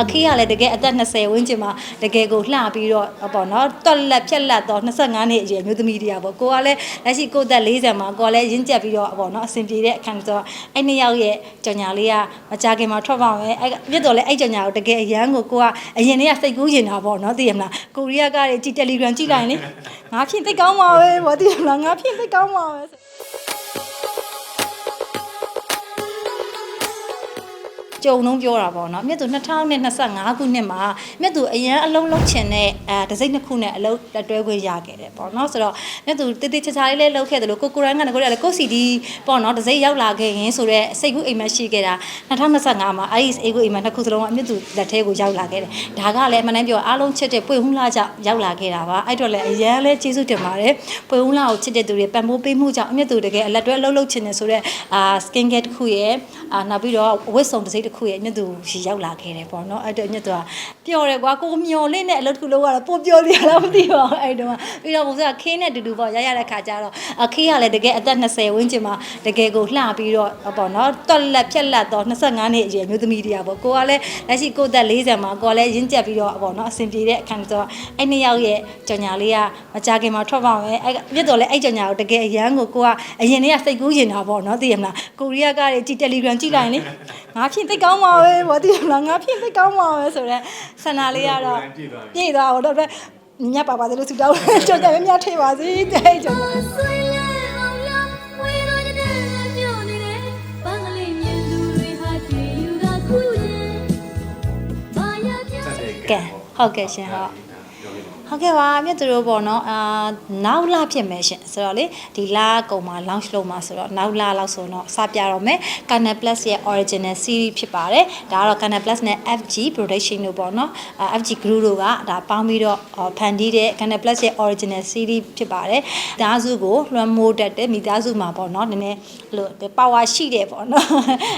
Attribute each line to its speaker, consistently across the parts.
Speaker 1: အခီးကလည်းတကယ်အသက်20ဝန်းကျင်မှာတကယ်ကိုလှပြီးတော့ပေါ့နော်တော်လက်ဖြက်လက်တော့25နှစ်အရွယ်မျိုးသမီးတရားပေါ့ကိုကလည်းလက်ရှိကိုယ်သက်40မှာကိုကလည်းရင့်ကျက်ပြီးတော့ပေါ့နော်အဆင်ပြေတဲ့အခန်းဆိုတော့အဲ့နှစ်ယောက်ရဲ့ကြော်ညာလေးကမကြခင်မှာထွက်ပါမယ်အဲ့ပြစ်တော့လဲအဲ့ကြော်ညာကိုတကယ်အရန်ကိုကိုကအရင်တည်းကစိတ်ကူးနေတာပေါ့နော်သိရမလားကိုရီးယားကတွေကြည်တယ်လီဂရမ်ကြည့်လိုက်ရင်လေငါဖြင့်သိတ်ကောင်းပါပဲပေါ့သိရမလားငါဖြင့်သိတ်ကောင်းပါပဲ ကြုံလုံးပြောတာပေါ့နော်မြတ်သူ2025ခုနှစ်မှာမြတ်သူအရန်အလုံးလုံးချင်တဲ့အဲဒစိမ့်နှစ်ခုနဲ့အလုံးလက်တွဲခွင့်ရခဲ့တယ်ပေါ့နော်ဆိုတော့မြတ်သူတိတိချာချာလေးလေးလှုပ်ခဲ့တယ်လို့ကိုကိုရန်ကလည်းကိုရလည်းကိုစီဒီပေါ့နော်ဒစိမ့်ရောက်လာခဲ့ရင်ဆိုတော့စိတ်ကူးအိမ်မရှိခဲ့တာ2025မှာအဲ့ဒီစိတ်ကူးအိမ်မနှစ်ခုစလုံးကမြတ်သူလက်ထဲကိုရောက်လာခဲ့တယ်ဒါကလည်းမနှမ်းပြောအားလုံးချစ်တဲ့ပွေဟုလာကြောင့်ရောက်လာခဲ့တာပါအဲ့တော့လည်းအရန်လည်းကျေးဇူးတင်ပါတယ်ပွေဟုလာကိုချစ်တဲ့သူတွေပံ့ပိုးပေးမှုကြောင့်မြတ်သူတကယ်အလက်တွဲအလုံးလုံးချင်တယ်ဆိုတော့အာ skin care တစ်ခုရဲ့အာနောက်ပြီးတော့ဝတ်စုံတစ်စိမ့်တစ်ခုရဲ့မြတ်သူရှိရောက်လာခဲ့တယ်ပေါ့နော်အဲ့တော့မြတ်သူကပျော်တယ်ကွာကိုမျော်လင့်တဲ့အလုပ်တစ်ခုလုပ်ရတော့ပိုပျော်တယ်လားမသိပါဘူးအဲ့တော့ပြီးတော့ဘုရားခင်းနဲ့တူတူပေါ့ရရတဲ့ခါကျတော့အခင်းကလည်းတကယ်အသက်20ဝန်းကျင်မှာတကယ်ကိုလှပြီးတော့ပေါ့နော်တော်လက်ဖြက်လက်တော့25နှစ်အရွယ်မျိုးသမီးတရားပေါ့ကိုကလည်းလက်ရှိကိုယ်သက်40မှာကိုကလည်းရင့်ကျက်ပြီးတော့ပေါ့နော်အဆင်ပြေတဲ့အခန်းဆိုတော့အဲ့နှစ်ယောက်ရဲ့ကြော်ညာလေးကမကြခင်မှာထွက်ပါမယ်အဲ့ပြစ်တော့လဲအဲ့ကြော်ညာကိုတကယ်အရန်ကိုကိုကအရင်တည်းကစိတ်ကူးနေတာပေါ့နော်သိရမလားကိုရီးယားကတွေကြည်တယ်လီဂရမ်ကြည့်လိုက်ရင်လေငါဖြင့်သိတ်ကောင်းပါပဲပေါ့သိရမလားငါဖြင့်သိတ်ကောင်းပါပဲဆိုတော့ဆန္ဒလေးကတော့ပြည့်သွားတော့တော့မြတ်ပါပါသေးလို့ဆူတောင်းကြော်ကြမြမြထေပါစေတဲ့ကြော်ညာ
Speaker 2: ဆွေးလဲအောင်လားဝေးတော့တဲ့မြို့နေတယ်ဘင်္ဂလီမြင်သူတွေဟာကြွေယူတာခုချင်းဘာရပြ
Speaker 1: ကဲဟုတ်ကဲ့ရှင်ဟုတ် ဟုတ်ကဲ့ပါမြတ်သူတို့ပေါ့နော်အာနောက်လဖြစ်မယ်ရှင်ဆိုတော့လေဒီလကုံမှာ launch လုပ်မှာဆိုတော့နောက်လလောက်ဆိုတော့စပြတော့မယ် Canal Plus ရဲ့ original series ဖြစ်ပါတယ်ဒါကတော့ Canal Plus နဲ့ FG production တို့ပေါ့နော်အာ FG group တို့ကဒါပေါင်းပြီးတော့အော်ဖန်တီးတဲ့ Canal Plus ရဲ့ original series ဖြစ်ပါတယ်မိသားစုကိုလွှမ်းမိုးတတ်တဲ့မိသားစုမှာပေါ့နော်နည်းနည်းအဲ့လို power ရှိတယ်ပေါ့နော်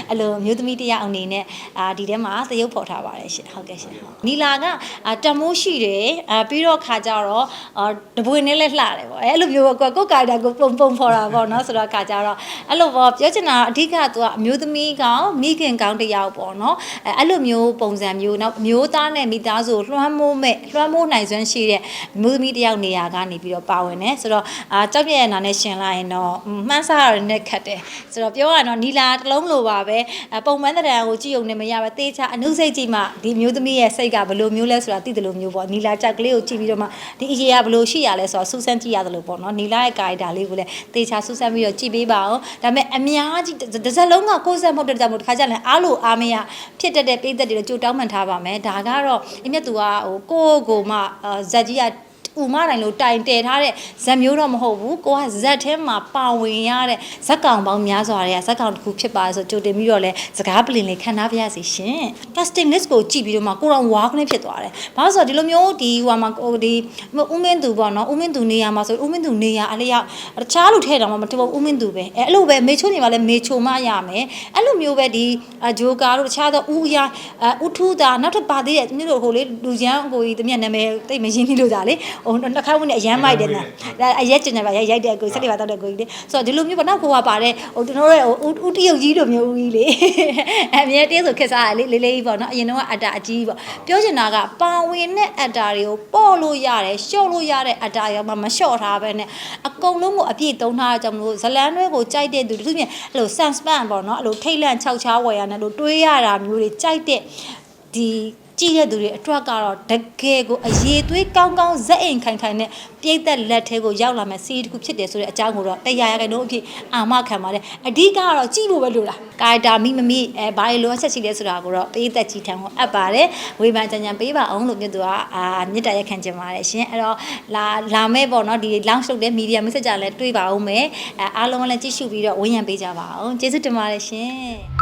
Speaker 1: အဲ့လိုမျိုးသမီးတစ်ယောက်အနေနဲ့အာဒီထဲမှာသရုပ်ဖော်ထားပါတယ်ရှင်ဟုတ်ကဲ့ရှင်ဟုတ်နီလာကအာတမိုးရှိတယ်အာပြီးတော့ခါကြတော့အာတပွေနဲ့လည်းလှတယ်ပေါ့အဲ့လိုမျိုးကိုကိုကာတာကိုပုံပုံဖော်တာပေါ့နော်ဆိုတော့ခါကြတော့အဲ့လိုပေါ့ပြောချင်တာအဓိကသူကအမျိုးသမီးကောင်မိခင်ကောင်တစ်ယောက်ပေါ့နော်အဲ့အဲ့လိုမျိုးပုံစံမျိုးနောက်မျိုးသားနဲ့မိသားစုကိုလွှမ်းမိုးမဲ့လွှမ်းမိုးနိုင်စွမ်းရှိတဲ့အမျိုးသမီးတစ်ယောက်နေရာကနေပြီးတော့ပါဝင်တယ်ဆိုတော့အာကြောက်ပြည့်ရနာနဲ့ရှင်လိုက်ရင်တော့မှန်းဆရတဲ့နဲ့ခတ်တယ်ဆိုတော့ပြောရတော့နီလာတစ်လုံးလိုပါပဲအပုံမှန်တဲ့တံကိုကြည့်ုံနဲ့မရပဲတေးချအနုစိတ်ကြည့်မှဒီမျိုးသမီးရဲ့စိတ်ကဘယ်လိုမျိုးလဲဆိုတာသိတယ်လို့မျိုးပေါ့နီလာကြောက်ကလေးကိုကြည့်ပြီးတော့မှဒီအရေးကဘယ်လိုရှိရလဲဆိုတော့စူးစမ်းကြည့်ရတယ်လို့ပေါ့နော်နီလာရဲ့ကာရီတာလေးကိုလည်းတေးချစူးစမ်းပြီးတော့ကြည့်ပေးပါအောင်ဒါပေမဲ့အများကြီးတစ်စက်လုံးကကိုယ်ဆက်မဟုတ်တဲ့ကြောင့်မို့တစ်ခါကျရင်အားလို့အားမရဖြစ်တတ်တဲ့ပိသက်တွေလည်းကြိုတောင်းမှန်ထားပါမယ်ဒါကတော့အမြတ်သူကဟိုကိုယ့်ကိုယ်မှဇက်ကြီးက ဥမတိုင်းလို့တိုင်တည်ထားတဲ့ဇက်မျိုးတော့မဟုတ်ဘူးကိုကဇက်ထဲမှာပါဝင်ရတဲ့ဇက်ကောင်ပေါင်းများစွာတွေကဇက်ကောင်တစ်ခုဖြစ်ပါဆိုကြိုတင်ပြီးတော့လဲစကားပလင်လေးခံထားပြရစီရှင် casting list ကိုကြည့်ပြီးတော့မှကိုရောင်ဝါကနေဖြစ်သွားတယ်ဘာလို့ဆိုတော့ဒီလိုမျိုးဒီဟိုမှာဟိုဒီဦးမင်းသူပေါ့နော်ဦးမင်းသူနေရာမှာဆိုဦးမင်းသူနေရာအလျောက်တခြားလူထဲတော့မတဘူးဦးမင်းသူပဲအဲအဲ့လိုပဲမေချိုးနေမှာလဲမေချိုမရမယ်အဲ့လိုမျိုးပဲဒီဂျိုကာတို့တခြားသောဦးအရာဦးထူးတာနောက်ထပ်ပါသေးတယ်သူတို့ဟိုလေလူချမ်းကိုကြီးတမျက်နာမည်တိတ်မရင်းနေလို့ဒါလေဟိုနှခါဝင်နဲ့အရမ်းမိုက်တယ်နော်ဒါအရက်ကျင်နေပါရိုက်တဲ့ကိုစက်တွေပါတော့တဲ့ကိုကြီးလေဆိုတော့ဒီလိုမျိုးပေါ့နောက်ကိုကပါတဲ့ဟိုကျွန်တော်တို့ဟိုဦးတရုတ်ကြီးလိုမျိုးဦးကြီးလေအမြဲတည်းဆိုခက်စားရလေလေးလေးပေါ့နော်အရင်တော့အတာအကြီးပေါ့ပြောချင်တာကပါဝင်တဲ့အတာတွေကိုပေါ့လို့ရတယ်ရှော့လို့ရတဲ့အတာရောမှမလျှော့ထားပဲနဲ့အကုန်လုံးကိုအပြည့်သုံးထားကြမလို့ဇလန်းတွဲကိုကြိုက်တဲ့သူသူပြင်အဲ့လို sunspan ပေါ့နော်အဲ့လိုထိတ်လန့်ခြောက်ချားဝယ်ရနဲ့လို့တွေးရတာမျိုးတွေကြိုက်တဲ့ဒီ ကြည့်တဲ့သူတွေအတွက်ကတော့တကယ်ကိုအရေးသွေးကောင်းကောင်းဇက်အိမ်ခိုင်ခိုင်နဲ့ပြိတ်သက်လက်ထဲကိုရောက်လာမဲ့စီးတစ်ခုဖြစ်တယ်ဆိုတဲ့အကြောင်းကိုတော့တရားရခိုင်တို့အဖြစ်အာမခံပါတယ်အဓိကကတော့ကြည့်ဖို့ပဲလိုတာကာရီတာမိမမိအဲဘာလို့လိုအပ်ချက်ရှိလဲဆိုတာကိုတော့ပေးသက်ကြီးထံကိုအပ်ပါတယ်ဝေဖန်ကြံကြံပေးပါအောင်လို့မြတ်သူကအာမြစ်တာရက်ခံကြပါတယ်ရှင်အဲ့တော့လာလာမဲ့ပေါ့နော်ဒီ launch လုပ်တဲ့ media message လည်းတွေ့ပါအောင်မယ်အဲအားလုံးလည်းကြည့်ရှုပြီးတော့ဝန်းရံပေးကြပါအောင်ကျေးဇူးတင်ပါတယ်ရှင်